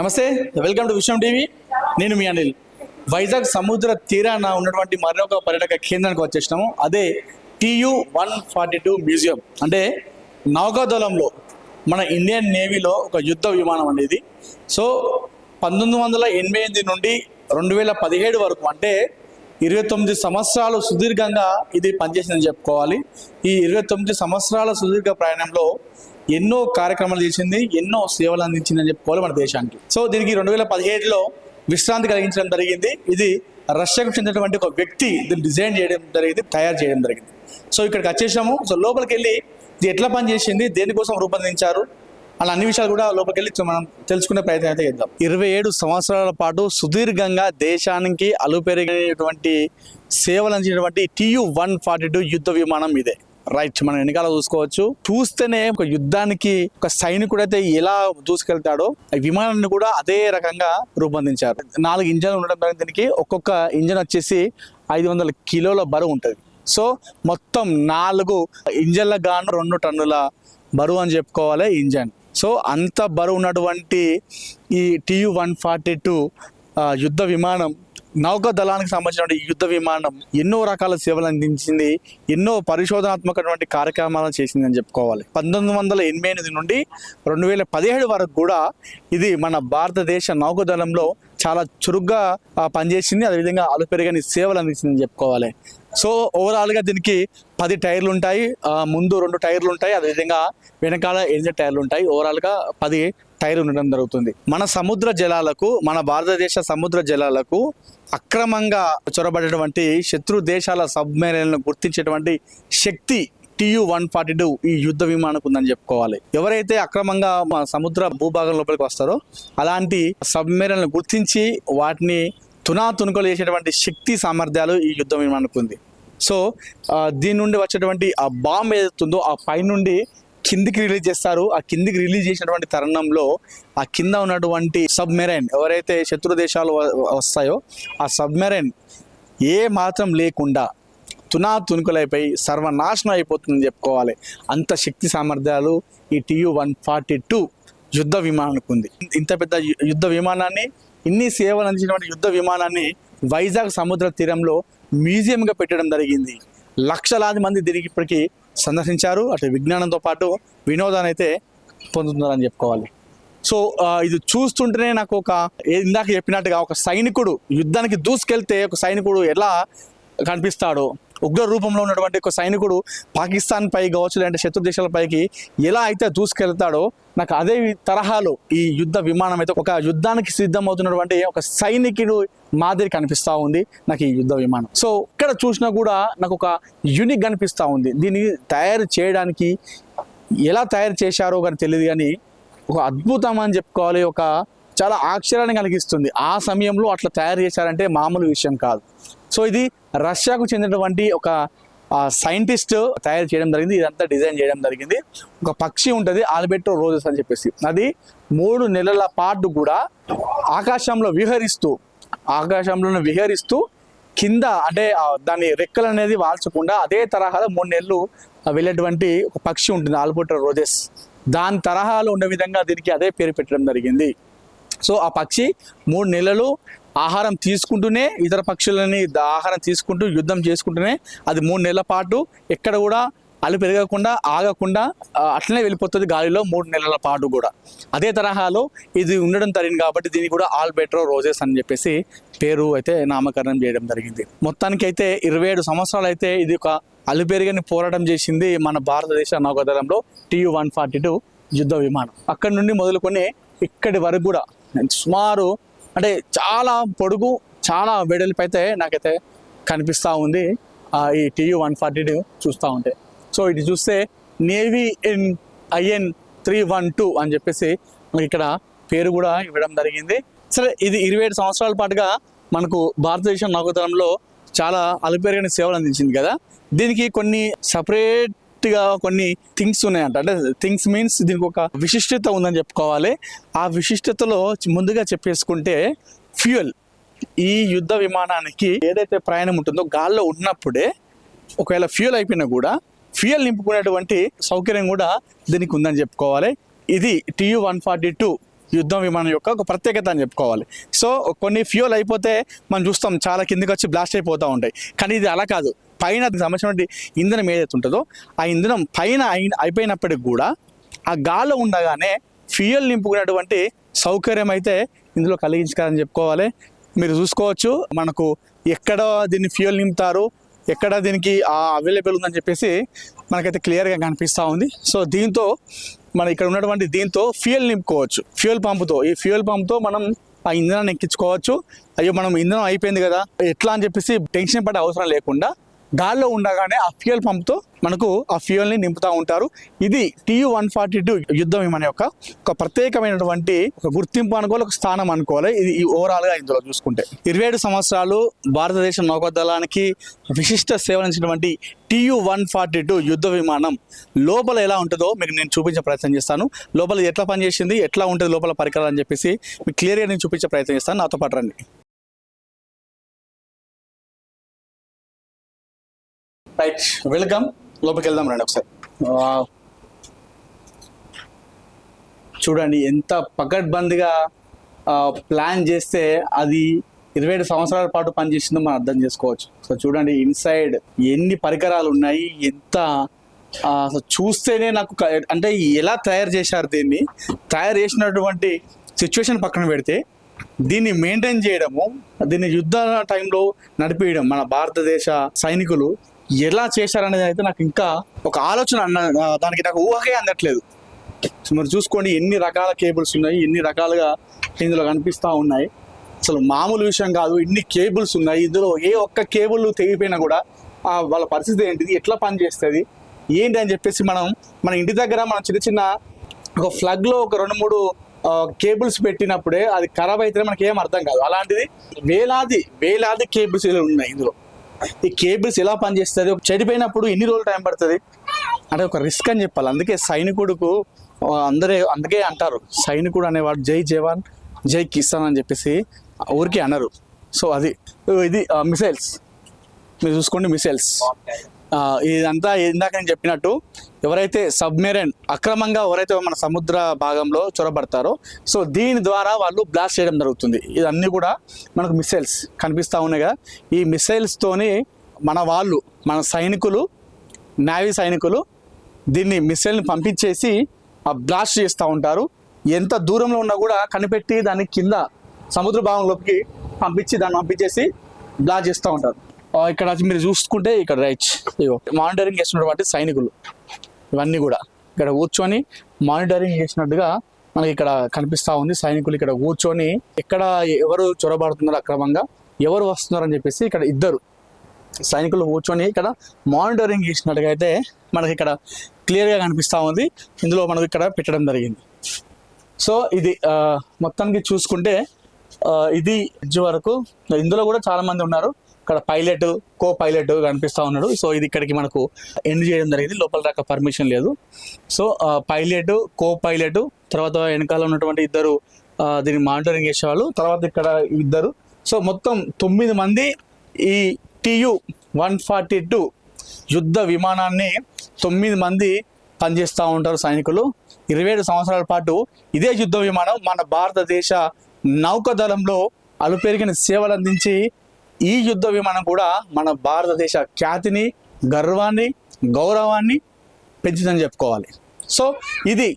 నమస్తే welcome to విషయం TV. నేను మీ అనిల్. వైజాగ్ సముద్ర తీరాన ఉన్నటువంటి మరొక పర్యాటక కేంద్రానికి వచ్చేసినాము. అదే TU one forty two museum. అంటే నౌకాదళంలో మన ఇండియన్ నేవీలో ఒక యుద్ధ విమానం అనేది సో పంతొమ్మిది వందల ఎనభై ఎనిమిది నుండి రెండు వేల పదిహేడు వరకు అంటే ఇరవై తొమ్మిది సంవత్సరాలు సుదీర్ఘంగా ఇది పనిచేసిందని చెప్పుకోవాలి. ఈ ఇరవై తొమ్మిది సంవత్సరాల సుదీర్ఘ ప్రయాణంలో ఎన్నో కార్యక్రమాలు చేసింది ఎన్నో సేవలు అందించిందని చెప్పుకోవాలి మన దేశానికి. సో దీనికి రెండు వేల పదిహేడులో విశ్రాంతి కలిగించడం జరిగింది. ఇది రష్యాకు చెందినటువంటి ఒక వ్యక్తి దీన్ని డిజైన్ చేయడం జరిగింది తయారు చేయడం జరిగింది. సో ఇక్కడికి వచ్చేసాము. సో లోపలికి వెళ్ళి ఇది ఎట్లా పనిచేసింది దేనికోసం రూపొందించారు అలా అన్ని విషయాలు కూడా లోపలికి వెళ్ళి మనం తెలుసుకునే ప్రయత్నం అయితే చేద్దాం. ఇరవై ఏడు సంవత్సరాల పాటు సుదీర్ఘంగా దేశానికి అలుపెరిగినటువంటి సేవలు అందించినటువంటి టీయు వన్ ఫార్టీ టూ యుద్ధ విమానం ఇదే. రైట్ మనం వెనకాల చూసుకోవచ్చు. చూస్తేనే ఒక యుద్ధానికి ఒక సైనికుడు అయితే ఎలా దూసుకెళ్తాడో విమానాన్ని కూడా అదే రకంగా రూపొందించారు. నాలుగు ఇంజన్లు ఉండడం ద్వారా దీనికి ఒక్కొక్క ఇంజన్ వచ్చేసి ఐదు వందల కిలోల బరువు ఉంటుంది. సో మొత్తం నాలుగు ఇంజన్ల గాను రెండు టన్నుల బరువు అని చెప్పుకోవాలి ఇంజన్. సో అంత బరువు ఉన్నటువంటి ఈ టీయు వన్ ఫార్టీ టూ యుద్ధ విమానం నౌకా దళానికి సంబంధించిన యుద్ధ విమానం ఎన్నో రకాల సేవలు అందించింది ఎన్నో పరిశోధనాత్మకటువంటి కార్యక్రమాలను చేసిందని చెప్పుకోవాలి. పంతొమ్మిది వందల ఎనభై ఎనిమిది నుండి రెండు వేల పదిహేడు వరకు కూడా ఇది మన భారతదేశ నౌకాదళంలో చాలా చురుగ్గా పనిచేసింది. అదేవిధంగా అలుపెరుగని సేవలు అందించిందని చెప్పుకోవాలి. సో ఓవరాల్గా దీనికి పది టైర్లు ఉంటాయి. ముందు రెండు టైర్లు ఉంటాయి. అదేవిధంగా వెనకాల ఎనిమిది టైర్లు ఉంటాయి. ఓవరాల్గా పది టైర్లు ఉండడం జరుగుతుంది. మన సముద్ర జలాలకు మన భారతదేశ సముద్ర జలాలకు అక్రమంగా చొరబడేటువంటి శత్రు దేశాల సబ్మెరైన్లను గుర్తించేటువంటి శక్తి టీయు వన్ ఫార్టీ టూ ఈ యుద్ధ విమానకు ఉందని చెప్పుకోవాలి. ఎవరైతే అక్రమంగా సముద్ర భూభాగం లోపలికి వస్తారో అలాంటి సబ్మెరైన్లను గుర్తించి వాటిని తునా తునుకలు చేసేటువంటి శక్తి సామర్థ్యాలు ఈ యుద్ధ విమానానికి ఉంది సో దీని నుండి వచ్చేటువంటి ఆ బాంబ్ ఏదైతుందో ఆ పైనుండి కిందికి రిలీజ్ చేస్తారు. ఆ కిందికి రిలీజ్ చేసినటువంటి తరుణంలో ఆ కింద ఉన్నటువంటి సబ్మెరైన్ ఎవరైతే శత్రు దేశాలు వ- వస్తాయో ఆ సబ్మెరైన్ ఏ మాత్రం లేకుండా తునా తునుకులైపోయి సర్వనాశనం అయిపోతుందని చెప్పుకోవాలి. అంత శక్తి సామర్థ్యాలు ఈ టీయు వన్ ఫార్టీ టూ యుద్ధ విమానానికి ఉంది. ఇంత పెద్ద యుద్ధ విమానాన్ని ఇన్ని సేవలు అందించినటువంటి యుద్ధ విమానాన్ని వైజాగ్ సముద్ర తీరంలో మ్యూజియంగా పెట్టడం జరిగింది. లక్షలాది మంది దీనికి ఇప్పటికీ సందర్శించారు. అటు విజ్ఞానంతో పాటు వినోదాన్ని అయితే పొందుతున్నారని చెప్పుకోవాలి. సో ఇది చూస్తుంటేనే నాకు ఒక ఇందాక చెప్పినట్టుగా ఒక సైనికుడు యుద్ధానికి దూసుకెళ్తే ఒక సైనికుడు ఎలా కనిపిస్తాడో ఉగ్ర రూపంలో ఉన్నటువంటి ఒక సైనికుడు పాకిస్తాన్ పై కావచ్చు లేదంటే శత్రు దేశాల పైకి ఎలా అయితే దూసుకెళ్తాడో నాకు అదే తరహాలో ఈ యుద్ధ విమానం అయితే ఒక యుద్ధానికి సిద్ధమవుతున్నటువంటి ఒక సైనికుడు మాదిరి కనిపిస్తూ ఉంది నాకు ఈ యుద్ధ విమానం. సో ఇక్కడ చూసినా కూడా నాకు ఒక యూనిక్ కనిపిస్తూ ఉంది. దీన్ని తయారు చేయడానికి ఎలా తయారు చేశారో కానీ తెలియదు కానీ ఒక అద్భుతం అని చెప్పుకోవాలి. ఒక చాలా ఆశ్చర్యాన్ని కలిగిస్తుంది. ఆ సమయంలో అట్లా తయారు చేశారంటే మామూలు విషయం కాదు. సో ఇది రష్యాకు చెందినటువంటి ఒక సైంటిస్ట్ తయారు చేయడం జరిగింది. ఇదంతా డిజైన్ చేయడం జరిగింది. ఒక పక్షి ఉంటుంది ఆల్బెట్రో రోజెస్ అని చెప్పేసి. అది మూడు నెలల పాటు కూడా ఆకాశంలో విహరిస్తూ ఆకాశంలో విహరిస్తూ కింద అంటే దాని రెక్కలు అనేది వాల్చకుండా అదే తరహాలో మూడు నెలలు వెళ్ళేటువంటి ఒక పక్షి ఉంటుంది ఆల్బోట్రో రోజెస్. దాని తరహాలో ఉండే విధంగా దీనికి అదే పేరు పెట్టడం జరిగింది. సో ఆ పక్షి మూడు నెలలు ఆహారం తీసుకుంటూనే ఇతర పక్షులని ఆహారం తీసుకుంటూ యుద్ధం చేసుకుంటూనే అది మూడు నెలల పాటు ఎక్కడ కూడా అలు పెరగకుండా ఆగకుండా అట్లనే వెళ్ళిపోతుంది గాలిలో మూడు నెలల పాటు కూడా. అదే తరహాలో ఇది ఉండడం జరిగింది కాబట్టి దీనికి కూడా ఆల్ బెట్రో రోజెస్ అని చెప్పేసి పేరు అయితే నామకరణం చేయడం జరిగింది. మొత్తానికి అయితే ఇరవై ఏడు సంవత్సరాలు అయితే ఇది ఒక అలుపెరగని పోరాటం చేసింది మన భారతదేశ నౌకాదళంలో టీయు వన్ ఫార్టీ టూ యుద్ధ విమానం. అక్కడి నుండి మొదలుకొని ఇక్కడి వరకు కూడా సుమారు అంటే చాలా పొడుగు చాలా వెడల్పు అయితే నాకైతే కనిపిస్తూ ఉంది. ఈ టీయూ వన్ ఫార్టీ చూస్తూ ఉంటే. సో ఇది చూస్తే navy in I N three one two అని చెప్పేసి మనకి ఇక్కడ పేరు కూడా ఇవ్వడం జరిగింది. సరే ఇది ఇరవై ఏడు సంవత్సరాల పాటుగా మనకు భారతదేశం నౌకాదళంలో చాలా అలుపేరుగని సేవలు అందించింది కదా. దీనికి కొన్ని సపరేట్ సపరేట్గా కొన్ని థింగ్స్ ఉన్నాయంట. అంటే థింగ్స్ మీన్స్ దీనికి ఒక విశిష్టత ఉందని చెప్పుకోవాలి. ఆ విశిష్టతలో ముందుగా చెప్పేసుకుంటే ఫ్యూయల్. ఈ యుద్ధ విమానానికి ఏదైతే ప్రయాణం ఉంటుందో గాల్లో ఉన్నప్పుడే ఒకవేళ ఫ్యూయల్ అయిపోయినా కూడా ఫ్యూయల్ నింపుకునేటువంటి సౌకర్యం కూడా దీనికి ఉందని చెప్పుకోవాలి. ఇది టీయు వన్ ఫార్టీ టూ యుద్ధ విమానం యొక్క ఒక ప్రత్యేకత అని చెప్పుకోవాలి. సో కొన్ని ఫ్యూయల్ అయిపోతే మనం చూస్తాం చాలా కిందకి వచ్చి బ్లాస్ట్ అయిపోతూ ఉంటాయి. కానీ ఇది అలా కాదు. పైన దానికి సంబంధించినటువంటి ఇంధనం ఏదైతే ఉంటుందో ఆ ఇంధనం పైన అయిన అయిపోయినప్పటికి కూడా ఆ గాల్లో ఉండగానే ఫ్యూయల్ నింపుకునేటువంటి సౌకర్యం అయితే ఇందులో కలిగించారని చెప్పుకోవాలి. మీరు చూసుకోవచ్చు మనకు ఎక్కడ దీన్ని ఫ్యూయల్ నింపుతారు ఎక్కడ దీనికి అవైలబుల్ ఉందని చెప్పేసి మనకైతే క్లియర్గా కనిపిస్తూ ఉంది. సో దీంతో మన ఇక్కడ ఉన్నటువంటి దీంతో ఫ్యూయల్ నింపుకోవచ్చు. ఫ్యూయల్ పంపుతో ఈ ఫ్యూయల్ పంప్తో మనం ఆ ఇంధనాన్ని ఎక్కించుకోవచ్చు. అయ్యో మనం ఇంధనం అయిపోయింది కదా ఎట్లా అని చెప్పేసి టెన్షన్ పడే అవసరం లేకుండా గాల్లో ఉండగానే ఆ ఫ్యూయల్ పంప్తో మనకు ఆ ఫ్యూయల్ని నింపుతూ ఉంటారు. ఇది టీయు వన్ ఫార్టీ టూ యుద్ధ విమానం యొక్క ఒక ప్రత్యేకమైనటువంటి ఒక గుర్తింపు అనుకోవాలి ఒక స్థానం అనుకోవాలి. ఇది ఈ ఓవరాల్గా ఇందులో చూసుకుంటే. ఇరవై ఏడు సంవత్సరాలు భారతదేశ నౌకాదళానికి విశిష్ట సేవలించినటువంటి టీయు వన్ ఫార్టీ టూ యుద్ధ విమానం లోపల ఎలా ఉంటుందో మీకు నేను చూపించే ప్రయత్నం చేస్తాను. లోపల ఎట్లా పనిచేసింది ఎట్లా ఉంటుంది లోపల పరికరాలు అని చెప్పేసి మీకు క్లియర్గా నేను చూపించే ప్రయత్నం చేస్తాను. నాతో పాటు రండి. Right welcome. లోపలికి వెళ్దాం రండి ఒకసారి. చూడండి ఎంత పకడ్బందీగా ప్లాన్ చేస్తే అది ఇరవై ఏడు సంవత్సరాల పాటు పనిచేసిందో మనం అర్థం చేసుకోవచ్చు. సో చూడండి ఇన్సైడ్ ఎన్ని పరికరాలు ఉన్నాయి ఎంత అసలు చూస్తేనే నాకు అంటే ఎలా తయారు చేశారు దీన్ని? తయారు చేసినటువంటి సిచ్యువేషన్ పక్కన పెడితే దీన్ని మెయింటైన్ చేయడము దీన్ని యుద్ధ టైంలో నడిపేయడం మన భారతదేశ సైనికులు ఎలా చేశారనేది అయితే నాకు ఇంకా ఒక ఆలోచన అన్న దానికి నాకు ఊహకే అందట్లేదు. సో మరి చూసుకోండి ఎన్ని రకాల కేబుల్స్ ఉన్నాయి ఎన్ని రకాలుగా ఇందులో కనిపిస్తూ ఉన్నాయి. అసలు మామూలు విషయం కాదు ఇన్ని కేబుల్స్ ఉన్నాయి ఇందులో ఏ ఒక్క కేబుల్ తెగిపోయినా కూడా వాళ్ళ పరిస్థితి ఏంటిది ఎట్లా పనిచేస్తుంది ఏంటి అని చెప్పేసి మనం మన ఇంటి దగ్గర మనం చిన్న చిన్న ఒక ఫ్లగ్లో ఒక రెండు మూడు కేబుల్స్ పెట్టినప్పుడే అది ఖరాబ్ అయితే మనకి ఏం అర్థం కాదు. అలాంటిది వేలాది వేలాది కేబుల్స్ ఉన్నాయి ఇందులో. ఈ కేబుల్స్ ఎలా పనిచేస్తుంది? చెడిపోయినప్పుడు ఎన్ని రోజులు టైం పడుతుంది? అంటే ఒక రిస్క్ అని చెప్పాలి. అందుకే సైనికుడుకు అందరే అందుకే అంటారు. సైనికుడు అనేవాడు జై జవాన్ జై కిసాన్ అని చెప్పేసి ఊరికి అనరు. సో అది ఇది మిసైల్స్. మీరు చూసుకోండి మిసైల్స్. ఇదంతా ఇందాక నేను చెప్పినట్టు ఎవరైతే సబ్మెరైన్ అక్రమంగా ఎవరైతే మన సముద్ర భాగంలో చొరబడతారో సో దీని ద్వారా వాళ్ళు బ్లాస్ట్ చేయడం జరుగుతుంది. ఇదన్నీ కూడా మనకు మిసైల్స్ కనిపిస్తూ ఉన్నాయి కదా. ఈ మిసైల్స్తోని మన వాళ్ళు మన సైనికులు నావీ సైనికులు దీన్ని మిసైల్ని పంపించేసి ఆ బ్లాస్ట్ చేస్తూ ఉంటారు. ఎంత దూరంలో ఉన్నా కూడా కనిపెట్టి దాన్ని కింద సముద్ర భాగంలోకి పంపించి దాన్ని పంపించేసి బ్లాస్ట్ చేస్తూ ఉంటారు. ఇక్కడ మీరు చూసుకుంటే ఇక్కడ రైట్ ఇగో మానిటరింగ్ చేస్తున్నటువంటి సైనికులు. ఇవన్నీ కూడా ఇక్కడ కూర్చొని మానిటరింగ్ చేసినట్టుగా మనకి ఇక్కడ కనిపిస్తూ ఉంది. సైనికులు ఇక్కడ కూర్చొని ఎక్కడ ఎవరు చొరబడుతున్నారు అక్రమంగా ఎవరు వస్తున్నారు అని చెప్పేసి ఇక్కడ ఇద్దరు. సైనికులు కూర్చొని ఇక్కడ మానిటరింగ్ చేసినట్టుగా అయితే మనకి ఇక్కడ క్లియర్గా కనిపిస్తూ ఉంది. ఇందులో మనకు ఇక్కడ పెట్టడం జరిగింది. సో ఇది మొత్తానికి చూసుకుంటే ఇది ఇది వరకు ఇందులో కూడా చాలామంది ఉన్నారు. ఇక్కడ పైలట్ కో పైలట్ కనిపిస్తూ ఉన్నాడు. సో ఇది ఇక్కడికి మనకు ఎండ్ చేయడం జరిగింది. లోపల దాకా పర్మిషన్ లేదు. సో పైలట్ కో పైలట్ తర్వాత వెనకాల ఉన్నటువంటి ఇద్దరు దీన్ని మానిటరింగ్ చేసేవాళ్ళు తర్వాత ఇక్కడ ఇద్దరు. సో మొత్తం తొమ్మిది మంది ఈ టియు వన్ ఫార్టీ టూ యుద్ధ విమానాన్ని తొమ్మిది మంది పనిచేస్తూ ఉంటారు సైనికులు. ఇరవై ఏడు సంవత్సరాల పాటు ఇదే యుద్ధ విమానం మన భారతదేశ నౌకాదళంలో అలుపెరిగిన సేవలు అందించి ఈ యుద్ధ విమానం కూడా మన భారతదేశ ఖ్యాతిని గర్వాన్ని గౌరవాన్ని పెంచిందని చెప్పుకోవాలి. సో ఇది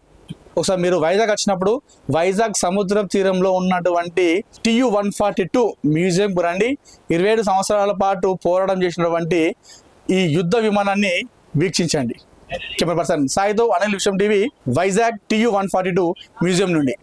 ఒకసారి మీరు వైజాగ్ వచ్చినప్పుడు వైజాగ్ సముద్ర తీరంలో ఉన్నటువంటి టియు వన్ ఫార్టీ టూ మ్యూజియంకు రండి. ఇరవై ఏడు సంవత్సరాల పాటు పోరాటం చేసినటువంటి ఈ యుద్ధ విమానాన్ని వీక్షించండి. కెమెరా పర్సన్ సాయితో అనిల్ విషయం TV Vizag TU one forty two museum నుండి.